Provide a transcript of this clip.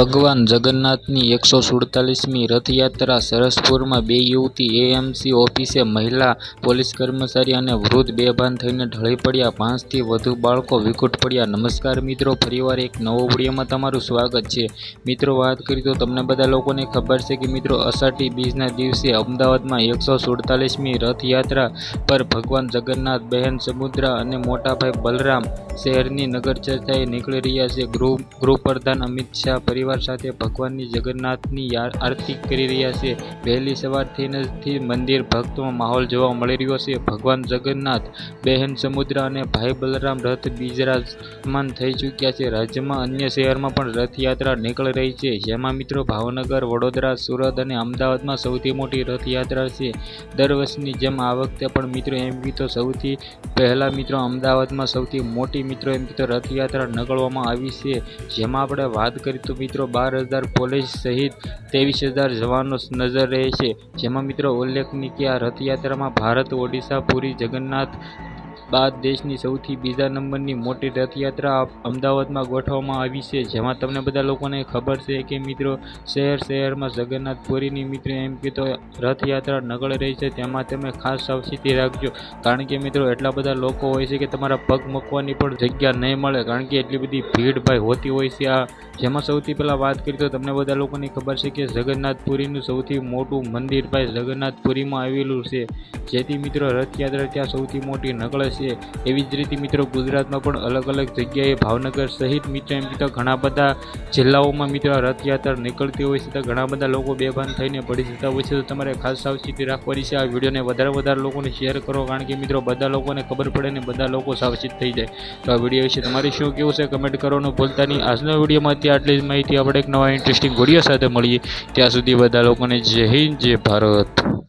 ભગવાન જગન્નાથની એકસો સુડતાલીસમી રથયાત્રા સરસપુરમાં બે યુવતી એએમસી ઓફિસે મહિલા પોલીસ કર્મચારી અને વૃદ્ધ બેભાન થઈને ઢળી પડ્યા. પાંચથી વધુ બાળકો વિકુટ પડ્યા. નમસ્કાર મિત્રો, ફરીવાર એક નવો વિડીયોમાં તમારું સ્વાગત છે. મિત્રો, વાત કરી તો તમને બધા લોકોને ખબર છે કે મિત્રો, અષાઢી બીજના દિવસે અમદાવાદમાં એકસો સુડતાલીસમી રથયાત્રા પર ભગવાન જગન્નાથ બહેન સમુદ્રા અને મોટાભાઈ બલરામ શહેરની નગર ચર્ચાએ નીકળી રહ્યા છે. ગૃહ ગૃહપ્રધાન અમિત શાહ પરિવાર સાથે ભગવાનની જગન્નાથની આરતી કરી રહ્યા છે. વહેલી સવારથી જ મંદિર ભક્તોમાં માહોલ જોવા મળી રહ્યો છે. ભગવાન જગન્નાથ, બહેન સમુદ્ર અને ભાઈ બલરામ રથ બિરાજમાન થઈ ચૂક્યા છે. રાજ્યમાં અન્ય શહેરમાં પણ રથયાત્રા નીકળી રહી છે. જેમાં મિત્રો ભાવનગર, વડોદરા, સુરત અને અમદાવાદમાં સૌથી મોટી રથયાત્રા છે. દર વર્ષની જેમ આ વખતે પણ મિત્રો એમ તો સૌથી પહેલાં મિત્રો અમદાવાદમાં સૌથી મોટી મિત્રો એમ તો રથયાત્રા નીકળવામાં આવી છે. જેમાં આપણે વાત કરી તો મિત્રો બાર હજાર પોલીસ સહિત ત્રેવીસ હજાર જવાનો નજર રહે છે. જેમાં મિત્રો ઉલ્લેખનીય કે આ રથયાત્રામાં ભારત, ઓડિશા, પુરી, જગન્નાથ બાદ દેશની સૌથી બીજા નંબરની મોટી રથયાત્રા અમદાવાદમાં ગોઠવવામાં આવી છે. જેમાં તમને બધા લોકોને ખબર છે કે મિત્રો, શહેર શહેરમાં જગન્નાથપુરીની મિત્રો એમ કે તો રથયાત્રા નગળ રહી છે. તેમાં તમે ખાસ સાવચેતી રાખજો. કારણ કે મિત્રો, એટલા બધા લોકો હોય છે કે તમારા પગ મૂકવાની પણ જગ્યા નહીં મળે. કારણ કે એટલી બધી ભીડ ભાઈ હોતી હોય છે આ. જેમાં સૌથી પહેલાં વાત કરીએ તો તમને બધા લોકોને ખબર છે કે જગન્નાથપુરીનું સૌથી મોટું મંદિર ભાઈ જગન્નાથપુરીમાં આવેલું છે. જેથી મિત્રો રથયાત્રા ત્યાં સૌથી મોટી નકળે છે. એવી જ રીતે મિત્રો ગુજરાતમાં પણ અલગ અલગ જગ્યાએ ભાવનગર સહિત મિત્રો એમ તો ઘણા બધા જિલ્લાઓમાં મિત્રો રથયાત્રા નીકળતી હોય છે. તો ઘણા બધા લોકો બેભાન થઈને પડી જતા હોય છે. તો તમારે ખાસ સાવચેતી રાખવાની છે. આ વિડીયોને વધારે વધારે લોકોને શેર કરો કારણ કે મિત્રો બધા લોકોને ખબર પડે ને બધા લોકો સાવચેત થઈ જાય. તો આ વીડિયો વિશે તમારે શું કેવું છે? કમેન્ટ કરવાનું ભૂલતા નહીં. આજના વિડીયોમાં અત્યારે આટલી જ માહિતી. આપણે એક નવા ઇન્ટરેસ્ટિંગ વીડિયો સાથે મળીએ. ત્યાં સુધી બધા લોકોને જય હિન્દ, જય ભારત.